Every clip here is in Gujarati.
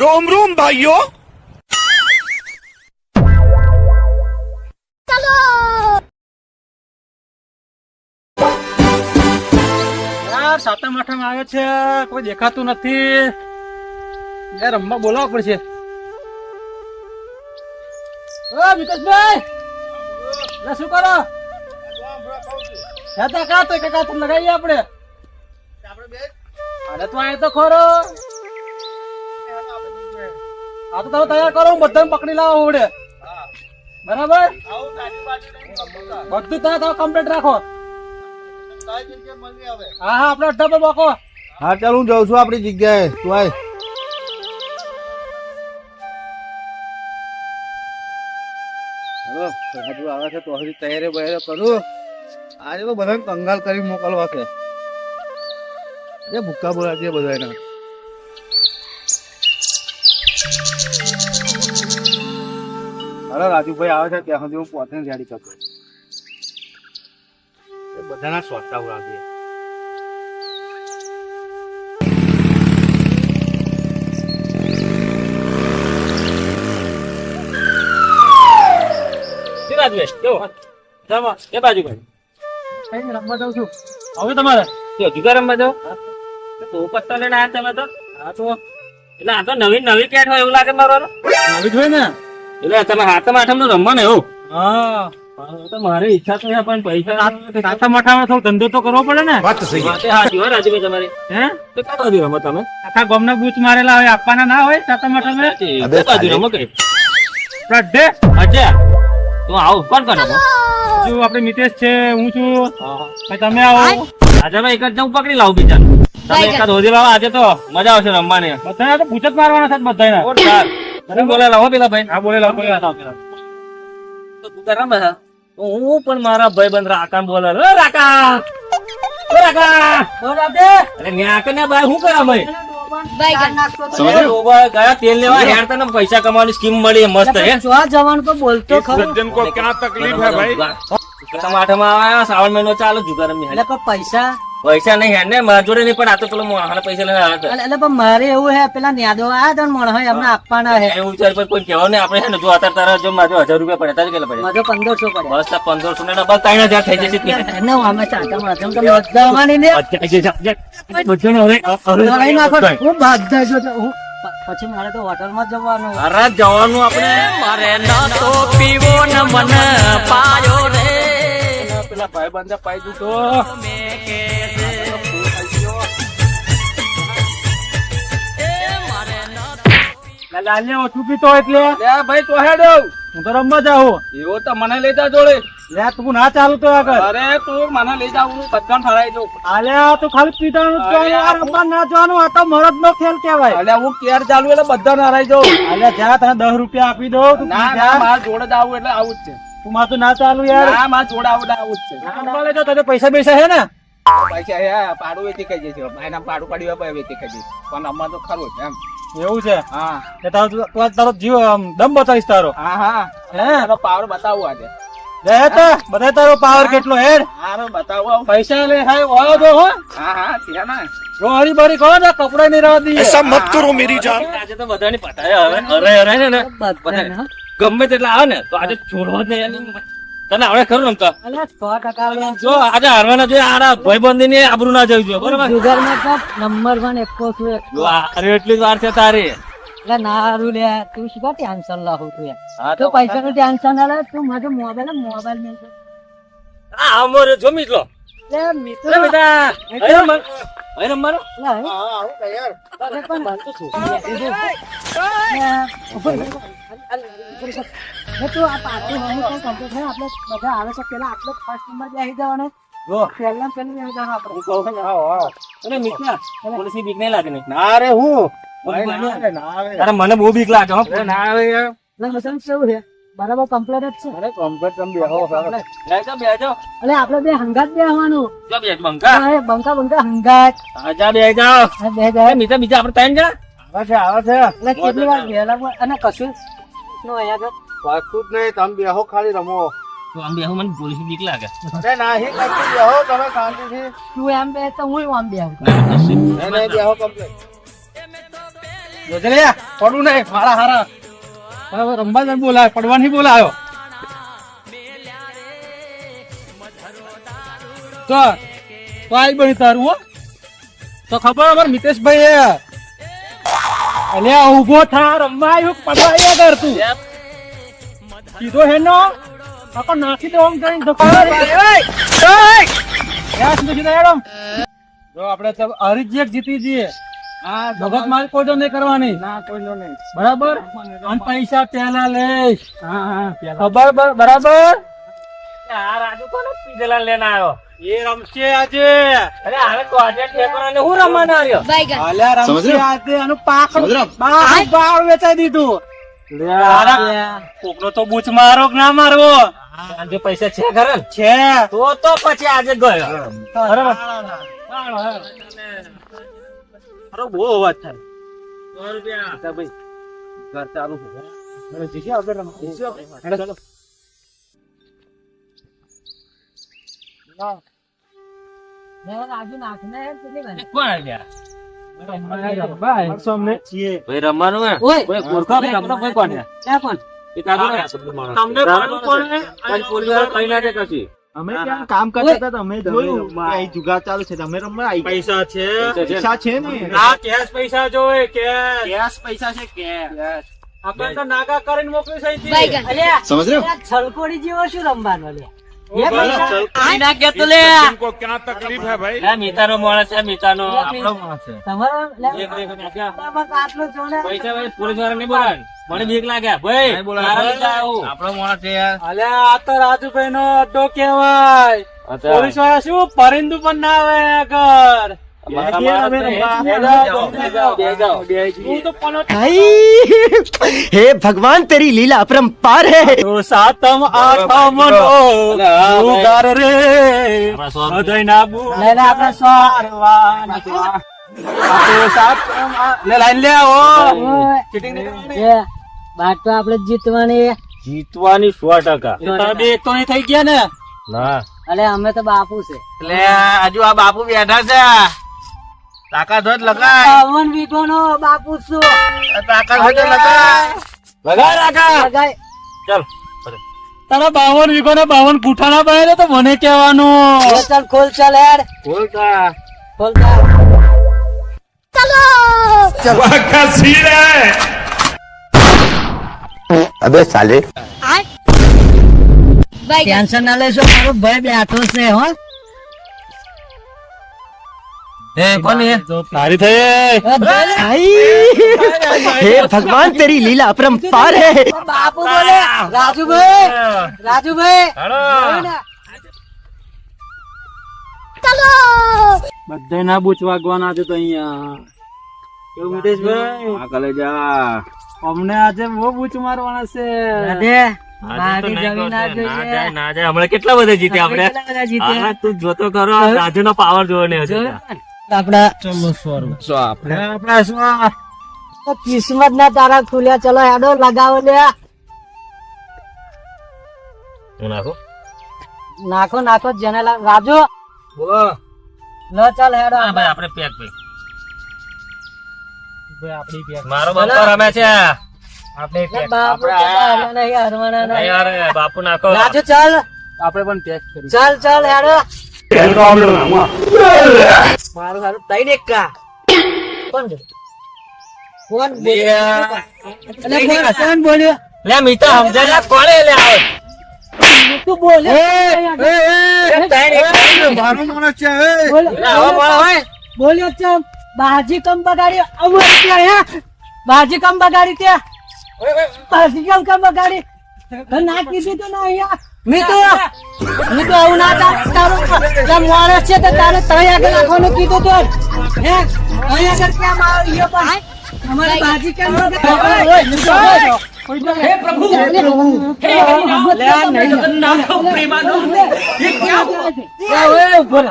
રોમ રોમ ભાઈઓ સાતમ આઠમ આવે છે. કોઈ દેખાતું નથી. યાર રમવા બોલાવવા પડશે. ઓ વિકાસભાઈ ના શું કરો? હે તો કા તો કા તમે લગાવીએ આપણે આપણે બે અરે તો આય તો ખરો. આ તો તમે તૈયાર કરો હું બધાને પકડી લાવો આવડે. બરાબર? બધું તમે તમે કમ્પ્લીટ રાખો. હા હા આપણે અડધા પર બોકો. હા ચાલ હું જાઉં છું આપણી જગ્યાએ. તું આય. આવે છે તો હજી તૈયારી બૈયારી કરું. આજે તો બધાને કંગાલ કરી મોકલવા છે. એ ભૂક્કા બોલાવીએ બધાને અરે રાજુભાઈ આવે છે ત્યાં સુધી હું પોતે રેડી કરતો બધાના સ્વાસ્થ્ય રાખીએ કેવો એ બાજુ ભાઈ કઈ રમવા જાઉં છું? હવે તમારે. તો જુગાર રમવા જાઓ તો પત્તા લઈને આયા તમે તો. હા તો એટલે આ તો નવી નવી કેટ હોય એવું લાગે મારો આવી જોઈએ ને? એટલે તમે હાથમ આઠમનું રમવા ને એવું? હા હા, તો મારી ઈચ્છા તો છે પણ પૈસા સાતા મઠામાં થોડો ધંધો તો કરવો પડે ને. વાત સાચી હોય રાજુભાઈ તમારી. હે? તો બાજુ રમો તમે? આખા ગામના બૂચ મારેલા હોય આપવાના ના હોય સાતમ મઠામાં? ક્યાં બાજુ રમો કઈ? પ્રડ્ડે અચ્છા તું આવું કોણ કોણ રમો? જો આપણે મિતેશ છે હું છું. ભાઈ તમે આવો. આજે મેં એક જ હું પકડી લાવું બીજા તમે એકાદ હોદી લાવો આજે તો મજા આવશે રમવાની. બધાને તો પૂછ જ મારવાના છે બધાને તેલ લેવા હો તને પૈસા કમાવાની સ્કીમ મળી મસ્ત જવાનું તો બોલતો તકલીફ હે ભાઈ? ટમાટા માં આવ્યા શ્રાવણ મહિનો ચાલુ જુગાર પૈસા પૈસા નહીં હેને મારા જોડે નહીં પણ આ તો પેલો મોહાના પૈસા લઈને આવ્યા હતા એટલે પણ મારે એવું હે પેલા ન્યાદો આ તો મોણ હોય અમને આપવાના હે એવું વિચાર પર કોઈ કહેવા નહીં આપણે હે ને જો અત્યારે તારા જો મારો હજાર રૂપિયા પડે તારે કેટલા પડે મારો પંદરસો પડે બસ તા પંદરસો ને બસ ત્રણ હજાર થઈ જશે હું અમે ચાલતા હું તમને બધાવાની ને લડાઈ નાખો હું બધા જો તો હું પછી મારે તો હોટલમાં જ જવાનું અરે જવાનું આપણે મારે ના તો પીવો ન મને પાયો રે પેલા ભાઈ બંધા પાઈ દીધો લાલ્યા ઓછું પીતો એટલે. ભાઈ તો હેડો હું તો રમવા જાઉં. એવો તો મને લઈ જા જોડે. લે તું ના ચાલુ તો આગળ. અરે તું મને લઈ જા હું બધાને ફરાઈ દઉં. આલ્યા તું ખાલી જ જોવાનું, આ રમવા ના જવાનું આ તો મરદ નો ખેલ કહેવાય. એટલે હું કેર ચાલુ એટલે બધા હરાઈ જાઉં આલ્યા જા તને દસ રૂપિયા આપી દઉં. તું ના ના. મારા જોડે જ આવું એટલે આવું જ છે. તું માથું ના ચાલુ યાર. ના મારા જોડે આવું આવું જ છે. રમવા લેજો તને પૈસા પૈસા છે ને? પૈસા હે પાડું વેચી કઈ જશે એના પાડું પાડી વેચી કઈ જશે પણ અમાર તો ખરું એમ. એવું છે? હા. તારો તારો જીવ દમ બતાવીશ તારો. હા હા. હે? પાવર બતાવું આજે. તારો પાવર કેટલો હેડ? પૈસા લે હાય કહો ને. કપડા નહીં રહેવા દઈએ. ગમે તેટલા આવે ને તો આજે છોડવા જ નહીં તને આવડે ખરું રમતા. જો આજે હારવાના જોઈએ આરા ભાઈબંધી ને આબરૂ ના જવું જોઈએ બરોબર? જુગારમાં તો નંબર વન એકો છું. જો અરે એટલી જ વાર છે તારી. એટલે ના હારું લે. તું શું કાં ટેન્શન લાવું તું હા તો પૈસા નું ટેન્શન ના લે તું મારે મોબાઈલ મોબાઈલ મેં આ અમારે જમી મિત્રો લે મિત્રો અહીં રમવાનું. અરે પણ તો શું? તું આ પાર્ટી. આપણે બધા આવે છે પેલા number બેસી જવાનો. જો પહેલા પહેલું બેસી જવાનું આપણે. ને, આવો આવો અરે મિત્રા, પોલીસની બીક નહીં લાગે ને ના રે હું આવે ના આવે અરે મને બહુ બીક લાગે હો ના આવે યાર એટલે મતલબ કેવું છે બરાબર કમ્પ્લેટ જ છે. અરે કમ્પ્લેટ તમે બેહો Complete. બેજો બેજો એટલે આપણે બે હંગાત બેહવાનું. જો બે બંકા. અરે બંકા બંકા હંગાત. આજા બે જાઓ. બે અરે જાય મિત્ર બીજા આપણે ત્રણ જણા? આવે છે આવે છે. એટલે કેટલી વાર વહેલા અને કશું? નો અહીંયા આગળ પાછું જ નહીં તમે બેહો ખાલી રમો. તો આમ બેહું મને બીક લાગે. અરે બેહો તમે શાંતિથી. તું એમ બે તો હું આમ બે આવું નહીં બેહો કમ્પ્લીટ જોજે લે પડવું નહીં હારા હારા. બરાબર રમવા જ બોલાય પડવા નહીં બોલાયો. તો તો આઈ બની તારું હો. તો ખબર અમાર મિતેશભાઈ અલ્યા ઊભો થા રમવા આવ્યો પડવા આવ્યો કર તું સીધો હેનો આખો નાખી દો આમ કરીને હેડો. જો આપણે હરીજી એક જીતી જઈએ. હા ભગત મારી કોઈ તો નહીં કરવાની. ના કોઈ નહીં. બરાબર? અને પૈસા પેલા લઈશ. હા હા ખબર બરાબર આ રાજુ કોને પીધેલા લઈને આવ્યો એ રમશે આજે. અરે હાલે તો આજે ઠેકાણાને હું રમવાના આવ્યો અલ્યા રમશે આજે. આનું પાકડું પાકડું બાળ વેચાઈ દીધું. કોકનો તો બૂચ મારો કે ના મારવો? આજે પૈસા છે ઘરે? છે. તો તો પછી આજે ગયો. બરાબર. અરે બહુ અવાજ થાય. સો રૂપિયા. ભાઈ ઘર ચાલુ છે. આપણે ચાલો. તમને અમે ક્યાં કામ કરતા હતા તમે જોયું. અહીં જુગાર ચાલુ છે તમે રમવા આવી પૈસા છે. પૈસા છે ને? આ કેશ પૈસા જોવે કેશ કેશ પૈસા છે કેશ આપણે તો નાગા કરીને મોકલી છે. સમજ રહ્યો? છલકોડી જેવો શું રમવાનું લે બીક લાગ્યા ભાઈ અલ્યા આ તો રાજુભાઈ નો અડ્ડો કેવાય પોલીસવાળા શું પરિંદુ પણ ના આવે આગળ. હે ભગવાન તેરી લીલા અપરંપાર હે. સાતમ આઠમ નો ઉદાર રે. હૃદય ના બુલેલા આપણે સારવા સાતમ લે લાઈન લે ઓ બાટ તો આપણે જીતવાની. જીતવાની સો ટકા. બે એક તો નહીં થઈ ગયા ને. ના અલે અમે તો બાપુ છે. એટલે હજુ આ બાપુ બેઠા છે. તાકાત હોય લગાય. પવન વીઘોનો બાપુ છું. તાકાત હોય લગાય. લગાય રાકા. લગાય. ચાલ. તારા બાવન વીઘો ને બાવન ગુઠા ના પાડે તો મને કહેવાનું. ચાલ ખોલ ચાલ યાર ખોલતા. ખોલતા ચલો. ચલો. કસી રે અબે સાલે. ટેન્શન ના લેશો મારો ભાઈ બેઠો છે હો. એ કોની તારી થઈ હે. ભગવાન તેરી લીલા અપરંપાર હે. બાપુ બોલે. રાજુભાઈ રાજુભાઈ. ચલો. બધે ના બૂચ વાગવાના તો અહીંયા. કેવું મુકેશભાઈ આ કલે જા. અમને આજે બહુ બૂચ મારવાના છે. રાજે કેટલા બધા જીત્યા આપડે તું જોતો કરો રાજુ નો પાવર જોવાની હશે જોયું ચલો આપડા સો આપણે આપણા શું તો કિસ્મત ના તારા ખુલ્યા ચલો હેડો લગાવો લે. તું નાખો? નાખો નાખો જેને લાગ- બોલો. ન ચાલ હેડો. હા, ભાઈ, આપણે પેક ભાઈ. ભાઈ આપણી પેક મારો બંપર રમે છે. આપણે પેક આપણે નહીં, હરવાના નહીં. યાર, બાપુ નાખો. રાજુ ચાલ. આપણે પણ પેક કરી. ચાલ ચાલ હેડો. મારું સારું તઈ ને કા. કોણ બોલ્યું? કોણ બોલ્યું? કોણ- કોણ બોલ્યો લે મીતા સમજાય કોણે લે આવે? તું બોલ્યો મારો માણસ છે બોલ્યો. લે, આવા મોળા હોય? બોલ્યો છે બાજી કમ બગાડી. અમારે ત્યાં હે? બાજી કમ બગાડી ત્યાં? બાજી કમ બગાડી. તો ના કીધું તો ના અહીંયા. મેં તો મેં તો આવું ના તારું માણસ છે તો તારે તઈ આગળ કીધું તો હે? અહીં આગળ ક્યાં માર્યો પણ. અમારી બાજી કેમ ઓય, મેં ઓય. હે. પ્રભુ. હે નાખો પ્રેમાનો એ ક્યાં ઓય ઊભો રહે.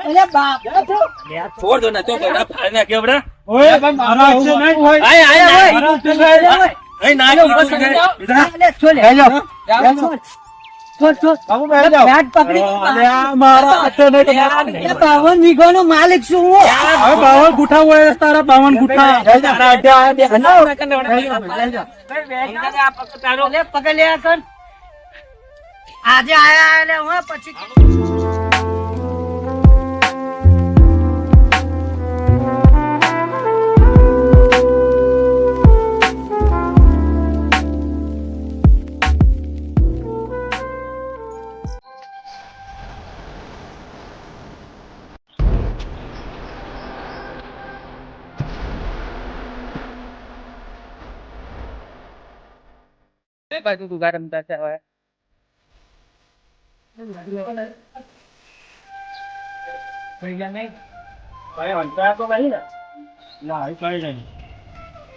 અરે બાપ. છોડ દો ને, તો બધા ફાડી ઓય ભાઈ છે નહીં હોય. આય, આય, આય. જાઓ બેટ પકડી મારા હાથે માલિક છું હું હવે બાવન ગુઠા હોય તારા બાવન ગુઠા તારા બે. લે, પકડ લે કર. આજે આયા એટલે હું પછી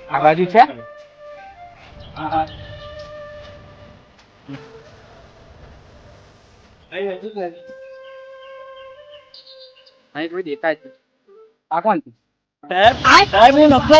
આ બાજુ છે અહીં કોઈ દેખાય છે આ કોણ છે? સાહેબ સાહેબ હું નફો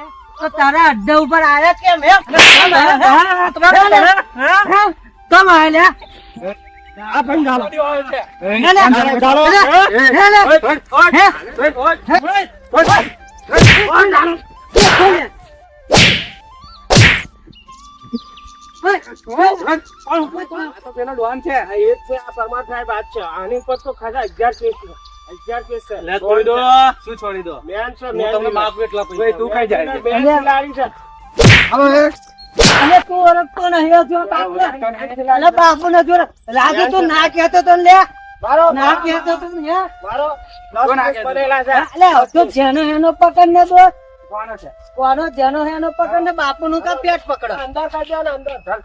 તો તારા અડ્ડા ઉપર આવ્યા કેમ હે? કેમ આવ્યા હા? કેમ આયા લ્યા? હે? લે? હે? લે? હે? પેલો ડોન છે. આ એ જ છે આ પરમાર સાહેબ આ છે. આની ઉપર તો ખાસા અગિયાર કેસ છે. અગિયાર કેસ છોડી દો. શું છોડી દો? મેન છે મેન તમને માફ એટલા પૈસા તું ખાઈ જાય મેન લારી છે. અને તું ઓળખતો નહીં હજુ બાપુ. અલે બાપુ ને જો લાગે તું ના કહેતો તો લે. ના કહેતો તો ને મારો દસ પડેલા અલે હજુ જેનો એનો પકડ ને દો કોનો છે? કોનો જેનો એનો પકડ ને બાપુ નું કા પેટ પકડો. અંદર કાઢ્યો ને અંદર. ચાલ.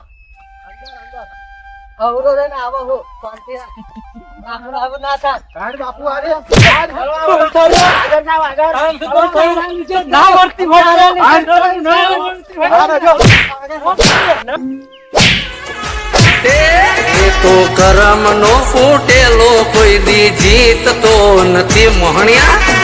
અવરો ને આવો હો શાંતિ રાખ. તો કરમ નો ફૂટેલો કોઈ દી જીત તો નથી મોહણિયા